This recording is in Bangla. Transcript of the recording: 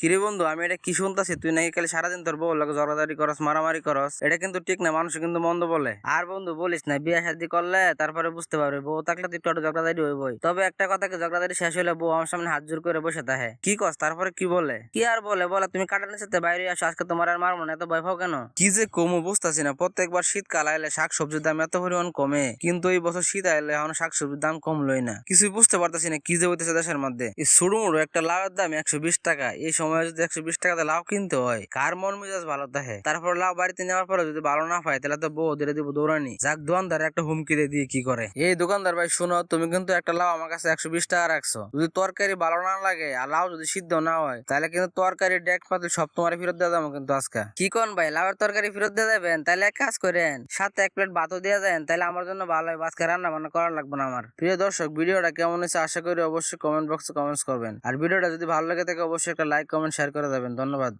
কিরে বন্ধু, আমি এটা কি শুনতাছি? তুই নাকি খালি সারাদিন তোর বউ লাগে জড়াদারি করস, মারামারি করস? এটা কিন্তু ঠিক না, মানুষ কিন্তু মন্দ বলে। আর বন্ধু, বলিস না, বিয়ে শাদি করলে তারপরে বুঝতে পারবে, বউ থাকলে তুই একটু ঝগড়াদারি হইবই। তবে একটা কথা কি ঝগড়াদারি শেষ হলে বউ আমার সামনে হাত জোর করে বসে থাকে। কি কস, তারপরে কি বলে? কি আর বলে? বলে তুমি কাটানোর সাথে বাইরে আসো, আজকে তোমার আর মারবো না, এত ভয় কেন? কি যে কমু, বুঝতেছি না, প্রত্যেকবার শীতকাল আইলে শাক সবজির দাম এত পরিমাণ কমে, কিন্তু এই বছর শীত আইলে এখন শাক সবজির দাম কমলোই না। কিছুই বুঝতে পারতেছি না, কি যে হইতেছে দেশের মধ্যে। এই ছোট মুড়ো একটা লাউয়ের দাম একশো বিশ টাকা, এই সময় যদি একশো বিশ টাকাতে লাউ কিনতে হয়, কার মন মেজাজ ভালো থাকে? তারপর লাউ বাড়িতে নেওয়ার পরে যদি ভালো না পায়, তাহলে তো বউ ধীরে দিব দৌড়ানি। যাক, দোকানদার একটা হুমকি দিয়ে কি করে? এই দোকানদার ভাই, শুনো, তুমি কিন্তু একটা লাউ আমার কাছে একশো বিশ টাকা রাখছো। যদি তরকারি ভালো না লাগে আর লাউ যদি সিদ্ধ না হয়, তাহলে কিন্তু তরকারি, ডেক পাতিল সব তোমার ফেরত দিয়ে দেবো কিন্তু আজকে। কি কোন ভাই, লাউয়ের তরকারি ফেরত দিয়ে দেবেন? তাহলে এক কাজ করেন, সাথে এক প্লেট ভাতও দিয়ে দেন, তাহলে আমার জন্য ভালো হয় আজকে রান্না বান্না করা লাগবে না আমার। প্রিয় দর্শক, ভিডিওটা কেমন হয়েছে আশা করি অবশ্যই কমেন্ট বক্সে কমেন্টস করবেন। আর ভিডিওটা যদি ভালো লাগে থাকে অবশ্যই একটা লাইক কমেন্ট শেয়ার করে যাবেন। ধন্যবাদ।